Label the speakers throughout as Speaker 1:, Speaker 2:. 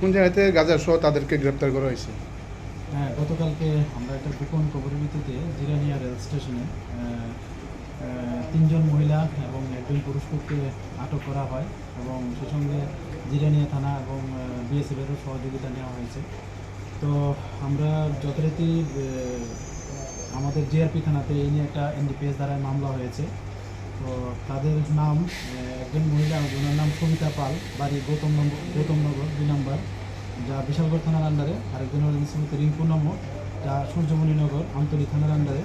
Speaker 1: কোন জায়গাতে গাজা সহ তাদেরকে গ্রেপ্তার করা হয়েছে?
Speaker 2: হ্যাঁ গতকালকে আমরা একটা গোপন খবরের ভিত্তিতে জিরানিয়া রেল স্টেশনে তিনজন মহিলা এবং একজন পুরুষকে আটক করা হয় এবং সে সঙ্গে জিরানিয়া থানা এবং বিএসএফেরও সহযোগিতা নেওয়া হয়েছে। তো আমরা যথারীতি আমাদের জিআরপি থানাতে এই নিয়ে একটা এনডিপিএস দ্বারা মামলা হয়েছে। তো তাদের নাম একজন মহিলা, ওনার নাম সবিতা পাল, বাড়ি গৌতম নম্বর গৌতমনগর দুই নম্বর। যা বিশালগড় থানার আন্ডারে আরেকজন হলেন শ্রীমতী রিঙ্কু নম্বর যা সূর্যমণিনগর আমতলী থানার আন্ডারে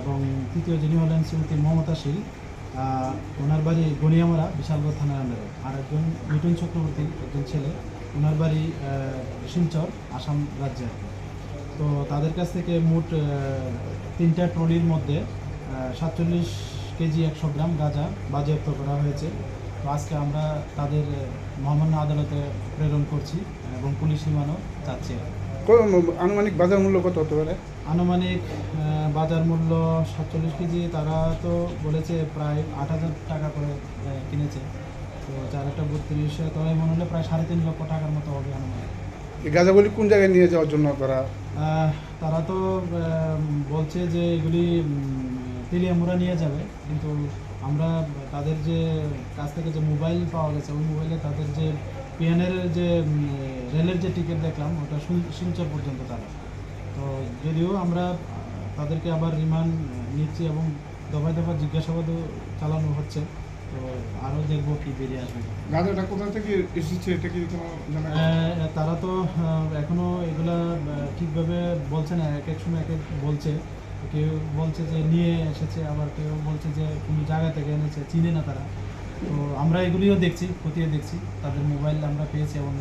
Speaker 2: এবং তৃতীয় যিনি হলেন শ্রীমতী মমতা শীল ওনার বাড়ি গনিয়ামারা বিশালগড় থানার আন্ডারে আর একজন মিঠুন চক্রবর্তী, একজন ছেলে, ওনার বাড়ি শিলচর, আসাম রাজ্যে। তো তাদের কাছ থেকে মোট তিনটা ট্রলির মধ্যে সাতচল্লিশ কেজি একশো গ্রাম গাঁজা বাজেয়াপ্ত করা হয়েছে। তো আজকে আমরা তাদের মহামান্য আদালতে প্রেরণ করছি এবং পুলিশ রিমান্ডও চাচ্ছি।
Speaker 1: আনুমানিক বাজার মূল্য কত হতে পারে?
Speaker 2: আনুমানিক বাজার মূল্য সাতচল্লিশ কেজি তারা তো বলেছে প্রায় আট হাজার টাকা করে কিনেছে। তো চার একটা বত্রিশ তবে মনে হলে প্রায় সাড়ে তিন লক্ষ টাকার মতো হবে আনুমানিক।
Speaker 1: এই গাঁজাগুলি কোন জায়গায় নিয়ে যাওয়ার জন্য তারা?
Speaker 2: তারা তো বলছে যে এগুলি তেলিয়ামুড়া নিয়ে যাবে। কিন্তু আমরা তাদের যে কাছ থেকে যে মোবাইল পাওয়া গেছে ওই মোবাইলে তাদের যে পিএনের যে রেলের যে টিকিট দেখলাম ওটা শিল- শিলচর পর্যন্ত তারা। তো যদিও আমরা তাদেরকে আবার রিমান্ড নিচ্ছি এবং দফায় দফায় জিজ্ঞাসাবাদও চালানো হচ্ছে। তো আরও দেখব কি বেরিয়ে আসবে।
Speaker 1: গাঁজাটা কোথা থেকে এসেছে? এটা কি কোনো
Speaker 2: তারা তো এখনও এগুলা ঠিকভাবে বলছে না এক এক সময় এক এক বলছে। কেউ বলছে যে নিয়ে এসেছে, আবার কেউ বলছে যে কোনো জায়গা থেকে এনেছে, চিনে না তারা। তো আমরা এগুলিও দেখছি, খতিয়ে দেখছি, তাদের মোবাইল আমরা পেয়েছি এবং